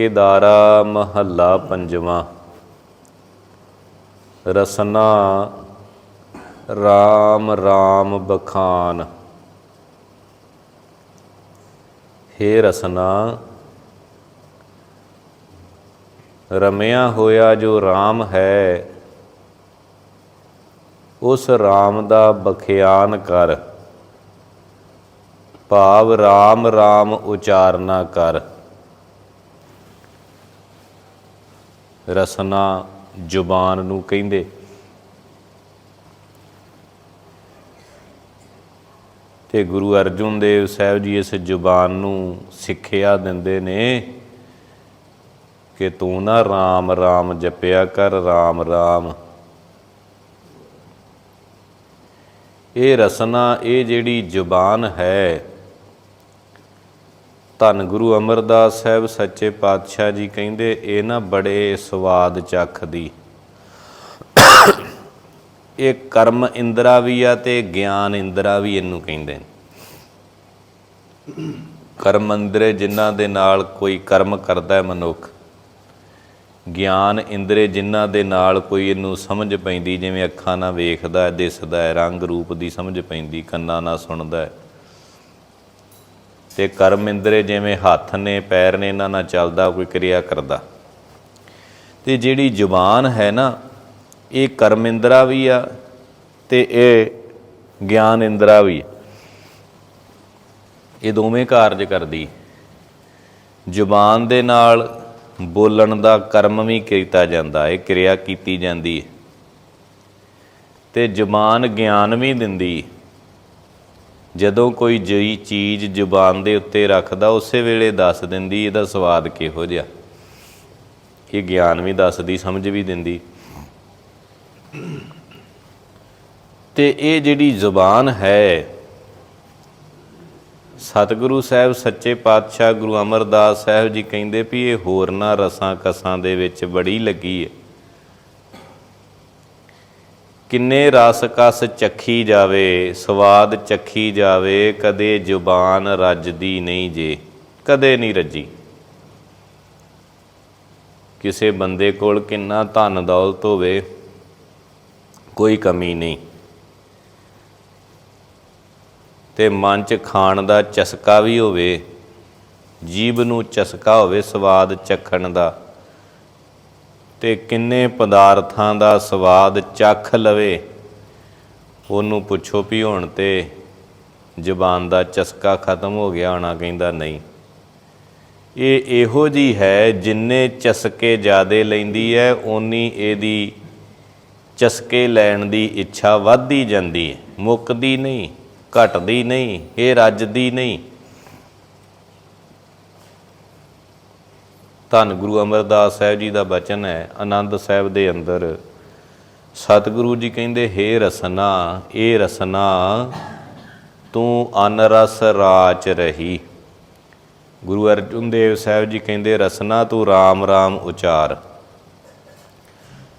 ਕੇਦਾਰਾ ਮਹੱਲਾ ਪੰਜਵਾਂ। ਰਸਨਾ RAM RAM ਬਖਾਨ। ਹੇ ਰਸਨਾ, ਰਮਿਆ ਹੋਇਆ ਜੋ RAM ਹੈ, ਉਸ RAM ਦਾ ਬਖਿਆਨ ਕਰ। ਭਾਵ RAM RAM ਉਚਾਰਨਾ ਕਰ। ਰਸਨਾ ਜ਼ੁਬਾਨ ਨੂੰ ਕਹਿੰਦੇ। ਤੇ ਗੁਰੂ ਅਰਜੁਨ ਦੇਵ ਸਾਹਿਬ ਜੀ ਇਸ ਜ਼ੁਬਾਨ ਨੂੰ ਸਿੱਖਿਆ ਦਿੰਦੇ ਨੇ ਕਿ ਤੂੰ ਨਾ RAM RAM ਜਪਿਆ ਕਰ RAM RAM ਇਹ ਰਸਨਾ, ਇਹ ਜਿਹੜੀ ਜ਼ੁਬਾਨ ਹੈ ਧੰਨ ਗੁਰੂ ਅਮਰਦਾਸ ਸਾਹਿਬ ਸੱਚੇ ਪਾਤਸ਼ਾਹ ਜੀ ਕਹਿੰਦੇ, ਇਹ ਨਾ ਬੜੇ ਸਵਾਦ ਚੱਖਦੀ। ਇਹ ਕਰਮ ਇੰਦਰਾ ਵੀ ਆ ਤੇ ਗਿਆਨ ਇੰਦਰਾ ਵੀ ਇਹਨੂੰ ਕਹਿੰਦੇ ਨੇ। ਕਰਮ ਇੰਦਰੇ ਜਿਨ੍ਹਾਂ ਦੇ ਨਾਲ ਕੋਈ ਕਰਮ ਕਰਦਾ ਹੈ ਮਨੁੱਖ, ਗਿਆਨ ਇੰਦਰੇ ਜਿਨ੍ਹਾਂ ਦੇ ਨਾਲ ਕੋਈ ਇਹਨੂੰ ਸਮਝ ਪੈਂਦੀ, ਜਿਵੇਂ ਅੱਖਾਂ ਨਾਲ ਵੇਖਦਾ ਹੈ, ਦਿਸਦਾ ਹੈ, ਰੰਗ ਰੂਪ ਦੀ ਸਮਝ ਪੈਂਦੀ, ਕੰਨਾਂ ਨਾਲ ਸੁਣਦਾ ਹੈ। ਤੇ ਕਰਮ ਇੰਦਰੇ ਜਿਵੇਂ ਹੱਥ ਨੇ, ਪੈਰ ਨੇ, ਇਹਨਾਂ ਨਾਲ ਚੱਲਦਾ, ਕੋਈ ਕਿਰਿਆ ਕਰਦਾ। ਤੇ ਜਿਹੜੀ ਜ਼ੁਬਾਨ ਹੈ ਨਾ, ਇਹ ਕਰਮ ਇੰਦਰਾ ਵੀ ਆ ਤੇ ਇਹ ਗਿਆਨ ਇੰਦਰਾ ਵੀ ਇਹ ਦੋਵੇਂ ਕਾਰਜ ਕਰਦੀ। ਜ਼ੁਬਾਨ ਦੇ ਨਾਲ ਬੋਲਣ ਦਾ ਕਰਮ ਵੀ ਕੀਤਾ ਜਾਂਦਾ ਹੈ ਕਿਰਿਆ ਕੀਤੀ ਜਾਂਦੀ ਹੈ। ਤੇ ਜ਼ੁਬਾਨ ਗਿਆਨ ਵੀ ਦਿੰਦੀ। ਜਦੋਂ ਕੋਈ ਜਈ ਚੀਜ਼ ਜ਼ੁਬਾਨ ਦੇ ਉੱਤੇ ਰੱਖਦਾ, ਉਸੇ ਵੇਲੇ ਦੱਸ ਦਿੰਦੀ, ਇਹਦਾ ਸਵਾਦ ਕਿਹੋ ਜਿਹਾ? ਇਹ ਗਿਆਨ ਵੀ ਦੱਸਦੀ, ਸਮਝ ਵੀ ਦਿੰਦੀ। ਤੇ ਇਹ ਜਿਹੜੀ ਜ਼ੁਬਾਨ ਹੈ, ਸਤਿਗੁਰੂ ਸਾਹਿਬ ਸੱਚੇ ਪਾਤਸ਼ਾਹ ਗੁਰੂ ਅਮਰਦਾਸ ਸਾਹਿਬ ਜੀ ਕਹਿੰਦੇ ਵੀ ਇਹ ਹੋਰਨਾਂ ਰਸਾਂ ਕਸਾਂ ਦੇ ਵਿੱਚ ਬੜੀ ਲੱਗੀ ਹੈ। ਕਿੰਨੇ ਰਸ ਕਸ ਚੱਖੀ ਜਾਵੇ, ਸਵਾਦ ਚੱਖੀ ਜਾਵੇ, ਕਦੇ ਜ਼ੁਬਾਨ ਰੱਜਦੀ ਨਹੀਂ ਜੇ, ਕਦੇ ਨਹੀਂ ਰੱਜੀ। ਕਿਸੇ ਬੰਦੇ ਕੋਲ ਕਿੰਨਾ ਧਨ ਦੌਲਤ ਹੋਵੇ, ਕੋਈ ਕਮੀ ਨਹੀਂ। ਤੇ ਮਨ ਚ ਖਾਣ ਦਾ ਚਸਕਾ ਵੀ ਹੋਵੇ ਜੀਬ ਨੂੰ ਚਸਕਾ ਹੋਵੇ, ਸਵਾਦ ਚੱਖਣ ਦਾ। ਤੇ ਕਿੰਨੇ ਪਦਾਰਥਾਂ ਦਾ ਸਵਾਦ ਚੱਖ ਲਵੇ? ਉਹਨੂੰ ਪੁੱਛੋ ਵੀ ਹੁਣ ਤੇ, ਜ਼ਬਾਨ ਦਾ ਚਸਕਾ ਖਤਮ ਹੋ ਗਿਆ ਹੋਣਾ ਕਹਿੰਦਾ ਨਹੀਂ। ਇਹ ਇਹੋ ਜੀ ਹੈ ਜਿੰਨੇ ਚਸਕੇ ਜ਼ਿਆਦੇ ਲੈਂਦੀ ਹੈ, ਓਨੀ ਇਹਦੀ ਚਸਕੇ ਲੈਣ ਦੀ ਇੱਛਾ ਵੱਧਦੀ ਜਾਂਦੀ ਹੈ। ਮੁੱਕਦੀ ਨਹੀਂ, ਘਟਦੀ ਨਹੀਂ, ਇਹ ਰੱਜਦੀ ਨਹੀਂ। ਧੰਨ ਗੁਰੂ ਅਮਰਦਾਸ ਸਾਹਿਬ ਜੀ ਦਾ ਬਚਨ ਹੈ, ਆਨੰਦ ਸਾਹਿਬ ਦੇ ਅੰਦਰ। ਸਤਿਗੁਰੂ ਜੀ ਕਹਿੰਦੇ, ਹੇ ਰਸਨਾ ਇਹ ਰਸਨਾ, ਤੂੰ ਅਨਰਸ ਰਾਚ ਰਹੀ। ਗੁਰੂ ਅਰਜਨ ਦੇਵ ਸਾਹਿਬ ਜੀ ਕਹਿੰਦੇ, ਰਸਨਾ, ਤੂੰ RAM RAM ਉਚਾਰ।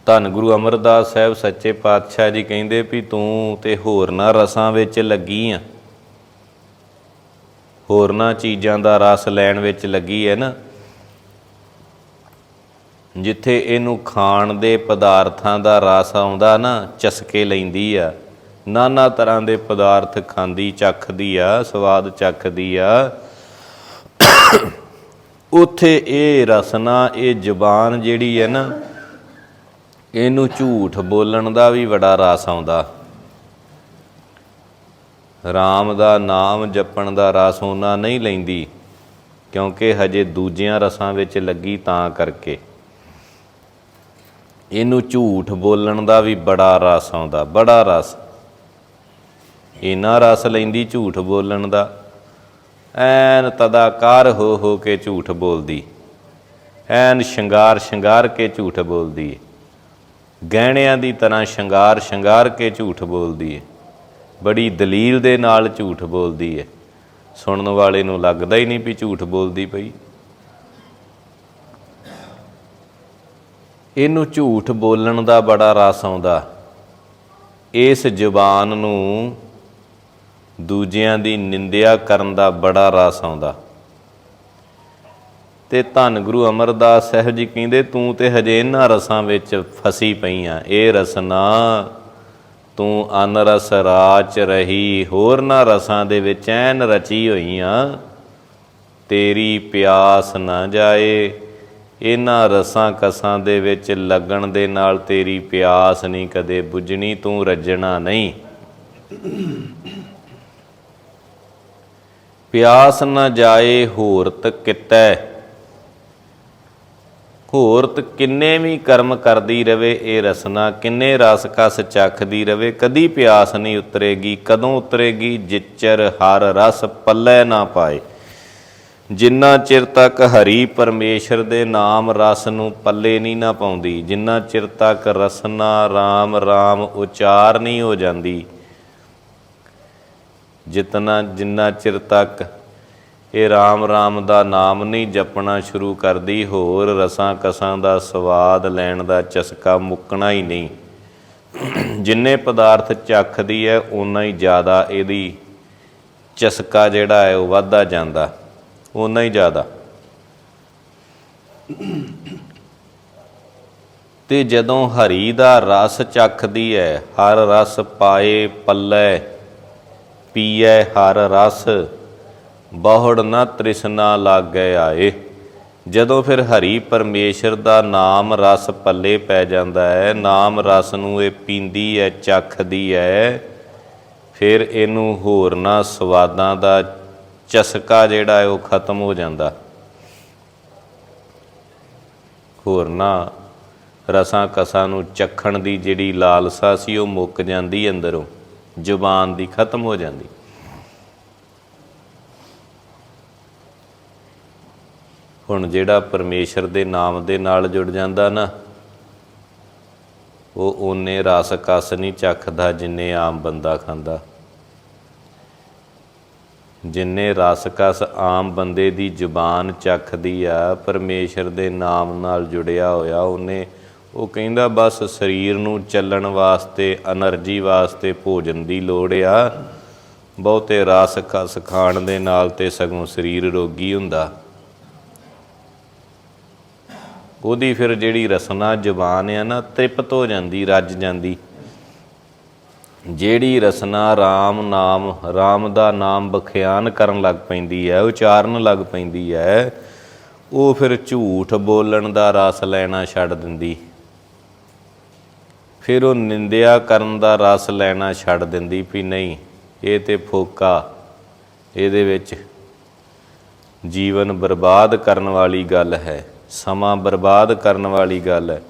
ਧੰਨ ਗੁਰੂ ਅਮਰਦਾਸ ਸਾਹਿਬ ਸੱਚੇ ਪਾਤਸ਼ਾਹ ਜੀ ਕਹਿੰਦੇ ਵੀ, ਤੂੰ ਤੇ ਹੋਰਨਾਂ ਰਸਾਂ ਵਿੱਚ ਲੱਗੀ ਆ। ਹੋਰਨਾਂ ਚੀਜ਼ਾਂ ਦਾ ਰਸ ਲੈਣ ਵਿੱਚ ਲੱਗੀ ਹੈ ਨਾ। ਜਿੱਥੇ ਇਹਨੂੰ ਖਾਣ ਦੇ ਪਦਾਰਥਾਂ ਦਾ ਰਸ ਆਉਂਦਾ ਨਾ, ਚਸਕੇ ਲੈਂਦੀ ਆ। ਨਾਨਾ ਤਰ੍ਹਾਂ ਦੇ ਪਦਾਰਥ ਖਾਂਦੀ, ਚੱਖਦੀ ਆ, ਸਵਾਦ ਚੱਖਦੀ ਆ। ਉਥੇ ਇਹ ਰਸਨਾ, ਇਹ ਜ਼ੁਬਾਨ ਜਿਹੜੀ ਹੈ ਨਾ, ਇਹਨੂੰ ਝੂਠ ਬੋਲਣ ਦਾ ਵੀ ਬੜਾ ਰਸ ਆਉਂਦਾ। RAM ਦਾ ਨਾਮ ਜਪਣ ਦਾ ਰਸ ਉਹਨਾਂ ਨਹੀਂ ਲੈਂਦੀ, ਕਿਉਂਕਿ ਹਜੇ ਦੂਜਿਆਂ ਰਸਾਂ ਵਿੱਚ ਲੱਗੀ ਤਾਂ ਕਰਕੇ। ਇਹਨੂੰ ਝੂਠ ਬੋਲਣ ਦਾ ਵੀ ਬੜਾ ਰਸ ਆਉਂਦਾ, ਬੜਾ ਰਸ। ਇਨਾ ਰਸ ਲੈਂਦੀ ਝੂਠ ਬੋਲਣ ਦਾ। ਐਨ ਤਦਾਕਾਰ ਹੋ ਹੋ ਕੇ ਝੂਠ ਬੋਲਦੀ। ਐਨ ਸ਼ਿੰਗਾਰ ਸ਼ਿੰਗਾਰ ਕੇ ਝੂਠ ਬੋਲਦੀ ਹੈ ਗਹਿਣਿਆਂ ਦੀ ਤਰ੍ਹਾਂ ਸ਼ਿੰਗਾਰ ਸ਼ਿੰਗਾਰ ਕੇ ਝੂਠ ਬੋਲਦੀ ਹੈ ਬੜੀ ਦਲੀਲ ਦੇ ਨਾਲ ਝੂਠ ਬੋਲਦੀ ਹੈ ਸੁਣਨ ਵਾਲੇ ਨੂੰ ਲੱਗਦਾ ਹੀ ਨਹੀਂ ਵੀ ਝੂਠ ਬੋਲਦੀ ਪਈ। ਇਹਨੂੰ ਝੂਠ ਬੋਲਣ ਦਾ ਬੜਾ ਰਸ ਆਉਂਦਾ। ਇਸ ਜ਼ੁਬਾਨ ਨੂੰ ਦੂਜਿਆਂ ਦੀ ਨਿੰਦਿਆ ਕਰਨ ਦਾ ਬੜਾ ਰਸ ਆਉਂਦਾ। ਤੇ ਧੰਨ ਗੁਰੂ ਅਮਰਦਾਸ ਸਾਹਿਬ ਜੀ ਕਹਿੰਦੇ, ਤੂੰ ਤੇ ਹਜੇ ਇਹਨਾਂ ਰਸਾਂ ਵਿੱਚ ਫਸੀ ਪਈ ਆ। ਇਹ ਰਸਨਾ ਤੂੰ ਅਨਰਸ ਰਾਚ ਰਹੀ, ਹੋਰ ਨਾ ਰਸਾਂ ਦੇ ਵਿੱਚ ਐਨ ਰਚੀ ਹੋਈ ਆ। ਤੇਰੀ ਪਿਆਸ ਨਾ ਜਾਏ ਇਹਨਾਂ ਰਸਾਂ ਕਸਾਂ ਦੇ ਵਿੱਚ ਲੱਗਣ ਦੇ ਨਾਲ ਤੇਰੀ ਪਿਆਸ ਨਹੀਂ ਕਦੇ ਬੁਝਣੀ, ਤੂੰ ਰੱਜਣਾ ਨਹੀਂ। ਪਿਆਸ ਨਾ ਜਾਏ ਹੋਰਤ ਕਿਤੈ। ਹੋਰਤ ਕਿੰਨੇ ਵੀ ਕਰਮ ਕਰਦੀ ਰਵੇ, ਇਹ ਰਸਨਾ ਕਿੰਨੇ ਰਸ ਕਸ ਚੱਖਦੀ ਰਵੇ, ਕਦੀ ਪਿਆਸ ਨਹੀਂ ਉਤਰੇਗੀ, ਕਦੋਂ ਉਤਰੇਗੀ, ਜਿਚਰ ਹਰ ਰਸ ਪੱਲੇ ਨਾ ਪਾਏ। ਜਿੰਨਾ ਚਿਰ ਤੱਕ ਹਰੀ ਪਰਮੇਸ਼ਰ ਦੇ ਨਾਮ ਰਸ ਨੂੰ ਪੱਲੇ ਨਹੀਂ ਨਾ ਪਾਉਂਦੀ, ਜਿੰਨਾ ਚਿਰ ਤੱਕ ਰਸਨਾ RAM RAM ਉਚਾਰ ਨਹੀਂ ਹੋ ਜਾਂਦੀ, ਜਿਤਨਾ ਜਿੰਨਾ ਚਿਰ ਤੱਕ ਇਹ RAM RAM ਦਾ ਨਾਮ ਨਹੀਂ ਜਪਣਾ ਸ਼ੁਰੂ ਕਰਦੀ, ਹੋਰ ਰਸਾਂ ਕਸਾਂ ਦਾ ਸਵਾਦ ਲੈਣ ਦਾ ਚਸਕਾ ਮੁੱਕਣਾ ਹੀ ਨਹੀਂ। ਜਿੰਨੇ ਪਦਾਰਥ ਚੱਖਦੀ ਹੈ ਉਨਾ ਹੀ ਜ਼ਿਆਦਾ ਇਹਦੀ ਚਸਕਾ ਜਿਹੜਾ ਹੈ, ਉਹ ਵੱਧਦਾ ਜਾਂਦਾ। ਉਨਾ ਹੀ ਜ਼ਿਆਦਾ। ਤੇ ਜਦੋਂ ਹਰੀ ਦਾ ਰਸ ਚੱਖਦੀ ਹੈ ਹਰ ਰਸ ਪਾਏ ਪੱਲੇ ਪੀਏ ਹਰ ਰਸ, ਬਹੁੜ ਨਾ ਤ੍ਰਿਸ਼ਨਾ ਲਾਗੇ ਆਏ। ਜਦੋਂ ਫਿਰ ਹਰੀ ਪਰਮੇਸ਼ਰ ਦਾ ਨਾਮ ਰਸ ਪੱਲੇ ਪੈ ਜਾਂਦਾ ਹੈ ਨਾਮ ਰਸ ਨੂੰ ਇਹ ਪੀਂਦੀ ਹੈ ਚੱਖਦੀ ਹੈ ਫਿਰ ਇਹਨੂੰ ਹੋਰਨਾਂ ਸਵਾਦਾਂ ਦਾ ਚਸਕਾ ਜਿਹੜਾ ਹੈ ਉਹ ਖਤਮ ਹੋ ਜਾਂਦਾ। ਹੋਰਨਾਂ ਰਸਾਂ ਕਸਾਂ ਨੂੰ ਚੱਖਣ ਦੀ ਜਿਹੜੀ ਲਾਲਸਾ ਸੀ ਉਹ ਮੁੱਕ ਜਾਂਦੀ ਅੰਦਰੋਂ, ਜ਼ੁਬਾਨ ਦੀ ਖਤਮ ਹੋ ਜਾਂਦੀ। ਹੁਣ ਜਿਹੜਾ ਪਰਮੇਸ਼ਰ ਦੇ ਨਾਮ ਦੇ ਨਾਲ ਜੁੜ ਜਾਂਦਾ ਨਾ, ਉਹ ਉਹਨੇ ਰਸ ਕਸ ਨਹੀਂ ਚੱਖਦਾ ਜਿੰਨੇ ਆਮ ਬੰਦਾ ਖਾਂਦਾ। ਜਿੰਨੇ ਰਸ ਰਸਕਸ ਆਮ ਬੰਦੇ ਦੀ ਜ਼ੁਬਾਨ ਚੱਖਦੀ ਆ, ਪਰਮੇਸ਼ਰ ਦੇ ਨਾਮ ਨਾਲ ਜੁੜਿਆ ਹੋਇਆ ਉਹਨੇ, ਉਹ ਕਹਿੰਦਾ ਬਸ ਸਰੀਰ ਨੂੰ ਚੱਲਣ ਵਾਸਤੇ એનર્ਜੀ ਵਾਸਤੇ ਭੋਜਨ ਦੀ ਲੋੜ ਆ। ਬਹੁਤੇ ਰਸ ਕਸ ਖਾਣ ਦੇ ਨਾਲ ਤੇ ਸਗੋਂ ਸਰੀਰ ਰੋਗੀ ਹੁੰਦਾ। ਉਹਦੀ ਫਿਰ ਜਿਹੜੀ ਰਸਨਾ ਜ਼ੁਬਾਨ ਆ ਨਾ, ਤ੍ਰਿਪਤ ਹੋ ਜਾਂਦੀ, ਰੱਜ ਜਾਂਦੀ। ਜਿਹੜੀ ਰਸਨਾ RAM ਨਾਮ RAM ਦਾ ਨਾਮ ਬਖਿਆਨ ਕਰਨ ਲੱਗ ਪੈਂਦੀ ਹੈ, ਉਚਾਰਨ ਲੱਗ ਪੈਂਦੀ ਹੈ, ਉਹ ਫਿਰ ਝੂਠ ਬੋਲਣ ਦਾ ਰਸ ਲੈਣਾ ਛੱਡ ਦਿੰਦੀ। ਫਿਰ ਉਹ ਨਿੰਦਿਆ ਕਰਨ ਦਾ ਰਸ ਲੈਣਾ ਛੱਡ ਦਿੰਦੀ ਵੀ ਨਹੀਂ, ਇਹ ਤੇ ਫੋਕਾ, ਇਹਦੇ ਵਿੱਚ ਜੀਵਨ ਬਰਬਾਦ ਕਰਨ ਵਾਲੀ ਗੱਲ ਹੈ, ਸਮਾਂ ਬਰਬਾਦ ਕਰਨ ਵਾਲੀ ਗੱਲ ਹੈ।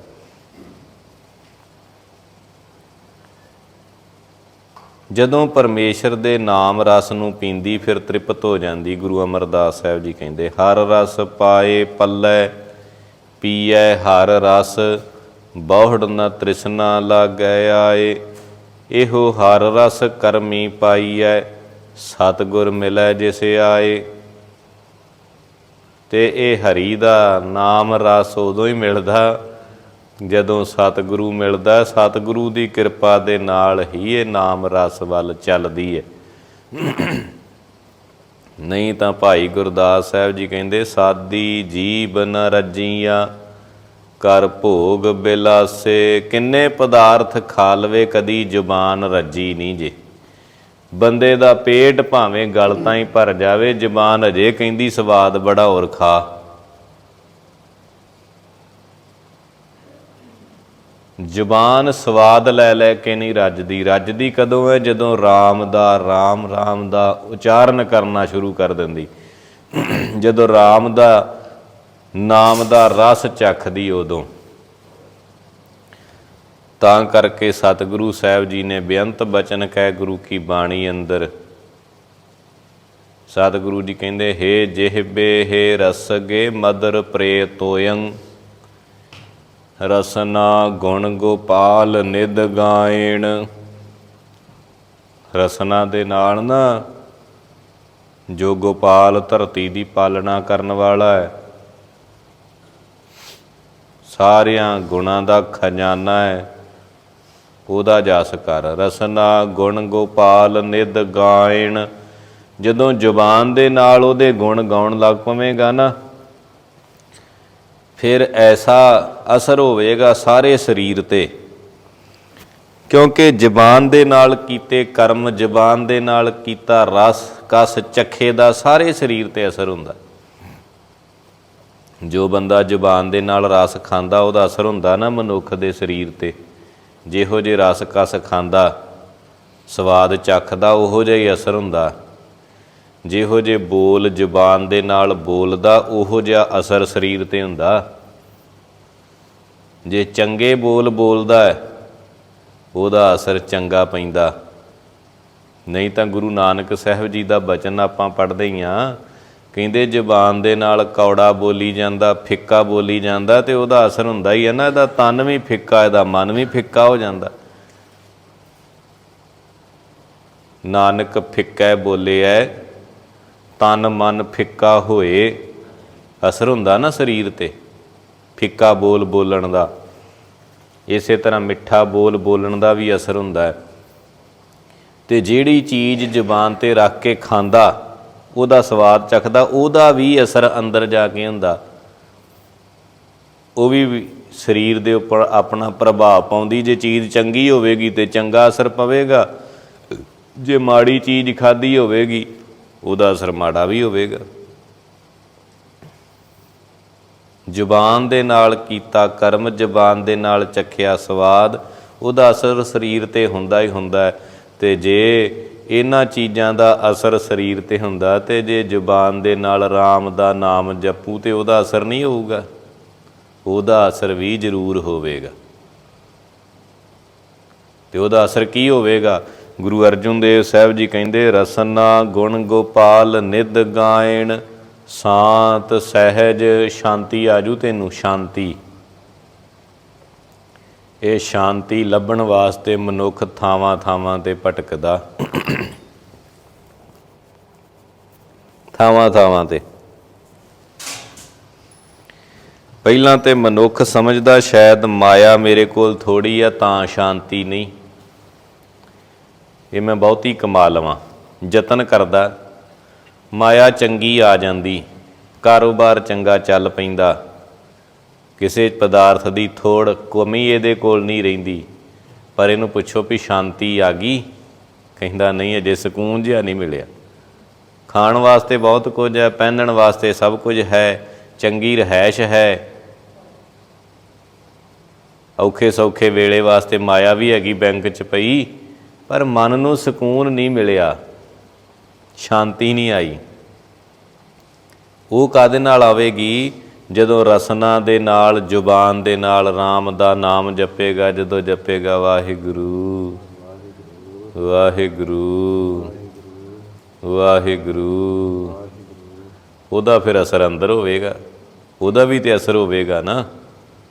ਜਦੋਂ ਪਰਮੇਸ਼ਰ ਦੇ ਨਾਮ ਰਸ ਨੂੰ ਪੀਂਦੀ, ਫਿਰ ਤ੍ਰਿਪਤ ਹੋ ਜਾਂਦੀ, ਗੁਰੂ ਅਮਰਦਾਸ ਸਾਹਿਬ ਜੀ ਕਹਿੰਦੇ, ਹਰ ਰਸ ਪਾਏ ਪੱਲੇ, ਪੀਐ ਹਰ ਰਸ, ਬਹੁੜ ਨ ਤ੍ਰਿਸ਼ਨਾ ਲਾਗੈ ਆਏ। ਇਹੋ ਹਰ ਰਸ ਕਰਮੀ ਪਾਈਐ, ਸਤਗੁਰ ਮਿਲੈ ਜਿਸ ਆਏ। ਤੇ ਇਹ ਹਰੀ ਦਾ ਨਾਮ ਰਸ ਉਦੋਂ ਹੀ ਮਿਲਦਾ ਜਦੋਂ ਸਤਿਗੁਰੂ ਮਿਲਦਾ, ਸਤਿਗੁਰੂ ਦੀ ਕਿਰਪਾ ਦੇ ਨਾਲ ਹੀ ਇਹ ਨਾਮ ਰਸ ਵੱਲ ਚੱਲਦੀ ਹੈ ਨਹੀਂ ਤਾਂ ਭਾਈ ਗੁਰਦਾਸ ਸਾਹਿਬ ਜੀ ਕਹਿੰਦੇ, ਸਾਦੀ ਜੀਬ ਨ ਰੱਜੀਆਂ, ਕਰ ਭੋਗ ਬਿਲਾਸੇ, ਕਿੰਨੇ ਪਦਾਰਥ ਖਾ ਲਵੇ ਕਦੀ ਜ਼ੁਬਾਨ ਰੱਜੀ ਨਹੀਂ ਜੇ। ਬੰਦੇ ਦਾ ਪੇਟ ਭਾਵੇਂ ਗਲ ਤਾਂ ਹੀ ਭਰ ਜਾਵੇ, ਜ਼ੁਬਾਨ ਅਜੇ ਕਹਿੰਦੀ ਸਵਾਦ ਬੜਾ ਹੋਰ ਖਾ ਜ਼ੁਬਾਨ ਸਵਾਦ ਲੈ ਲੈ ਕੇ ਨਹੀਂ ਰੱਜਦੀ। ਰੱਜਦੀ ਕਦੋਂ ਹੈ? ਜਦੋਂ RAM ਦਾ RAM RAM ਦਾ ਉਚਾਰਨ ਕਰਨਾ ਸ਼ੁਰੂ ਕਰ ਦਿੰਦੀ। ਜਦੋਂ RAM ਦਾ ਨਾਮ ਦਾ ਰਸ ਚੱਖਦੀ ਉਦੋਂ। ਤਾਂ ਕਰਕੇ ਸਤਿਗੁਰੂ ਸਾਹਿਬ ਜੀ ਨੇ ਬੇਅੰਤ ਬਚਨ ਕਹਿ ਗੁਰੂ ਕੀ ਬਾਣੀ ਅੰਦਰ। ਸਤਿਗੁਰੂ ਜੀ ਕਹਿੰਦੇ, ਹੇ ਜਿਹਬੇ ਹੇ ਰਸਗੇ ਮਦਰ ਪ੍ਰੇ ਤੋਯੰ ਰਸਨਾ ਗੁਣ ਗੋਪਾਲ ਨਿਦ ਗਾਇਣ। ਰਸਨਾ ਦੇ ਨਾਲ ਨਾ ਜੋ ਗੋਪਾਲ ਧਰਤੀ ਦੀ ਪਾਲਣਾ ਕਰਨ ਵਾਲਾ ਹੈ, ਸਾਰਿਆਂ ਗੁਣਾਂ ਦਾ ਖਜ਼ਾਨਾ ਹੈ, ਉਹਦਾ ਜਸ ਕਰ। ਰਸਨਾ ਗੁਣ ਗੋਪਾਲ ਨਿਦ ਗਾਇਣ। ਜਦੋਂ ਜ਼ੁਬਾਨ ਦੇ ਨਾਲ ਉਹਦੇ ਗੁਣ ਗਾਉਣ ਲੱਗ ਪਵੇਂਗਾ ਨਾ ਫਿਰ ਐਸਾ ਅਸਰ ਹੋਵੇਗਾ ਸਾਰੇ ਸਰੀਰ ਤੇ। ਕਿਉਂਕਿ ਜ਼ਬਾਨ ਦੇ ਨਾਲ ਕੀਤੇ ਕਰਮ, ਜ਼ਬਾਨ ਦੇ ਨਾਲ ਕੀਤਾ ਰਸ, ਕਸ, ਚੱਖੇ ਦਾ ਸਾਰੇ ਸਰੀਰ ਤੇ ਅਸਰ ਹੁੰਦਾ। ਜੋ ਬੰਦਾ ਜ਼ਬਾਨ ਦੇ ਨਾਲ ਰਸ ਖਾਂਦਾ, ਉਹਦਾ ਅਸਰ ਹੁੰਦਾ ਨਾ ਮਨੁੱਖ ਦੇ ਸਰੀਰ ਤੇ। ਜਿਹੋ ਜੇ ਰਸ, ਕਸ ਖਾਂਦਾ, ਸਵਾਦ ਚੱਖਦਾ, ਉਹੋ ਜਿਹਾ ਹੀ ਅਸਰ ਹੁੰਦਾ। ਜਿਹੋ ਜੇ ਬੋਲ ਜ਼ੁਬਾਨ ਦੇ ਨਾਲ ਬੋਲਦਾ, ਉਹੋ ਜਿਹਾ ਅਸਰ ਸਰੀਰ ਤੇ ਹੁੰਦਾ। ਜੇ ਚੰਗੇ ਬੋਲ ਬੋਲਦਾ ਹੈ, ਉਹਦਾ ਅਸਰ ਚੰਗਾ ਪੈਂਦਾ। ਨਹੀਂ ਤਾਂ ਗੁਰੂ ਨਾਨਕ ਸਾਹਿਬ ਜੀ ਦਾ ਬਚਨ ਆਪਾਂ ਪੜ੍ਹਦੇ ਹੀ ਆ ਕਹਿੰਦੇ ਜ਼ੁਬਾਨ ਦੇ ਨਾਲ ਕੌੜਾ ਬੋਲੀ ਜਾਂਦਾ, ਫਿੱਕਾ ਬੋਲੀ ਜਾਂਦਾ ਤੇ ਉਹਦਾ ਅਸਰ ਹੁੰਦਾ ਹੀ ਹੈ ਨਾ, ਇਹਦਾ ਤਨ ਵੀ ਫਿੱਕਾ, ਇਹਦਾ ਮਨ ਵੀ ਫਿੱਕਾ ਹੋ ਜਾਂਦਾ। ਨਾਨਕ ਫਿੱਕਾ ਬੋਲੇ ਬੋਲਿਆ ਤਨ ਮਨ ਫਿੱਕਾ ਹੋਏ, ਅਸਰ ਹੁੰਦਾ ਨਾ ਸਰੀਰ ਤੇ, ਫਿੱਕਾ ਬੋਲ ਬੋਲਣ ਦਾ। ਇਸੇ ਤਰ੍ਹਾਂ ਮਿੱਠਾ ਬੋਲ ਬੋਲਣ ਦਾ ਵੀ ਅਸਰ ਹੁੰਦਾ ਹੈ। ਤੇ ਜਿਹੜੀ ਚੀਜ਼ ਜ਼ੁਬਾਨ ਤੇ ਰੱਖ ਕੇ ਖਾਂਦਾ, ਉਹਦਾ ਸਵਾਦ ਚੱਖਦਾ, ਉਹਦਾ ਵੀ ਅਸਰ ਅੰਦਰ ਜਾ ਕੇ ਹੁੰਦਾ। ਉਹ ਵੀ ਸਰੀਰ ਦੇ ਉੱਪਰ ਆਪਣਾ ਪ੍ਰਭਾਵ ਪਾਉਂਦੀ, ਜੇ ਚੀਜ਼ ਚੰਗੀ ਹੋਵੇਗੀ ਤੇ ਚੰਗਾ ਅਸਰ ਪਵੇਗਾ, ਜੇ ਮਾੜੀ ਚੀਜ਼ ਖਾਧੀ ਹੋਵੇਗੀ ਉਹਦਾ ਅਸਰ ਮਾੜਾ ਵੀ ਹੋਵੇਗਾ। ਜ਼ੁਬਾਨ ਦੇ ਨਾਲ ਕੀਤਾ ਕਰਮ, ਜ਼ੁਬਾਨ ਦੇ ਨਾਲ ਚੱਖਿਆ ਸਵਾਦ, ਉਹਦਾ ਅਸਰ ਸਰੀਰ ਤੇ ਹੁੰਦਾ ਹੀ ਹੁੰਦਾ ਹੈ। ਤੇ ਜੇ ਇਹਨਾਂ ਚੀਜ਼ਾਂ ਦਾ ਅਸਰ ਸਰੀਰ ਤੇ ਹੁੰਦਾ ਤੇ ਜੇ ਜ਼ੁਬਾਨ ਦੇ ਨਾਲ RAM ਦਾ ਨਾਮ ਜਪੂ, ਤੇ ਉਹਦਾ ਅਸਰ ਨਹੀਂ ਹੋਊਗਾ। ਉਹਦਾ ਅਸਰ ਵੀ ਜ਼ਰੂਰ ਹੋਵੇਗਾ। ਤੇ ਉਹਦਾ ਅਸਰ ਕੀ ਹੋਵੇਗਾ? ਗੁਰੂ ਅਰਜਨ ਦੇਵ ਸਾਹਿਬ ਜੀ ਕਹਿੰਦੇ, ਰਸਨਾ ਗੁਣ ਗੋਪਾਲ ਨਿਦ ਗਾਇਣ, ਸ਼ਾਂਤ ਸਹਿਜ ਸ਼ਾਂਤੀ ਆਜੂ ਤੈਨੂੰ ਸ਼ਾਂਤੀ। ਇਹ ਸ਼ਾਂਤੀ ਲੱਭਣ ਵਾਸਤੇ ਮਨੁੱਖ ਥਾਵਾਂ ਥਾਵਾਂ ਤੇ ਭਟਕਦਾ। ਥਾਵਾਂ ਥਾਵਾਂ ਤੇ। ਪਹਿਲਾਂ ਤੇ ਮਨੁੱਖ ਸਮਝਦਾ, ਸ਼ਾਇਦ ਮਾਇਆ ਮੇਰੇ ਕੋਲ ਥੋੜੀ ਆ, ਤਾਂ ਸ਼ਾਂਤੀ ਨਹੀਂ। ਇਹ ਮੈਂ ਬਹੁਤੀ ਕਮਾ ਲਵਾਂ। ਯਤਨ ਕਰਦਾ, ਮਾਇਆ ਚੰਗੀ ਆ ਜਾਂਦੀ, ਕਾਰੋਬਾਰ ਚੰਗਾ ਚੱਲ ਪੈਂਦਾ। ਕਿਸੇ ਪਦਾਰਥ ਦੀ ਥੋੜ ਕਮੀ ਇਹਦੇ ਕੋਲ ਨਹੀਂ ਰਹਿੰਦੀ, ਪਰ ਇਹਨੂੰ ਪੁੱਛੋ ਵੀ ਸ਼ਾਂਤੀ ਆ ਗਈ? ਕਹਿੰਦਾ, ਨਹੀਂ, ਅਜੇ ਸਕੂਨ ਜਿਹਾ ਨਹੀਂ ਮਿਲਿਆ। ਖਾਣ ਵਾਸਤੇ ਬਹੁਤ ਕੁਝ ਹੈ, ਪਹਿਨਣ ਵਾਸਤੇ ਸਭ ਕੁਝ ਹੈ, ਚੰਗੀ ਰਹਿائش ਹੈ। ਔਖੇ ਸੌਖੇ ਵੇਲੇ ਵਾਸਤੇ ਮਾਇਆ ਵੀ ਹੈਗੀ ਬੈਂਕ 'ਚ ਪਈ। ਪਰ ਮਨ ਨੂੰ ਸਕੂਨ ਨਹੀਂ ਮਿਲਿਆ, ਸ਼ਾਂਤੀ ਨਹੀਂ ਆਈ। ਉਹ ਕਾਦੇ ਨਾਲ ਆਵੇਗੀ? ਜਦੋਂ ਰਸਨਾ ਦੇ ਨਾਲ, ਜ਼ੁਬਾਨ ਦੇ ਨਾਲ RAM ਦਾ ਨਾਮ ਜਪੇਗਾ, ਜਦੋਂ ਜਪੇਗਾ, ਵਾਹਿਗੁਰੂ ਵਾਹਿਗੁਰੂ ਵਾਹਿਗੁਰੂ। ਉਹਦਾ ਫਿਰ ਅਸਰ ਅੰਦਰ ਹੋਵੇਗਾ। ਉਹਦਾ ਵੀ ਤੇ ਅਸਰ ਹੋਵੇਗਾ ਨਾ,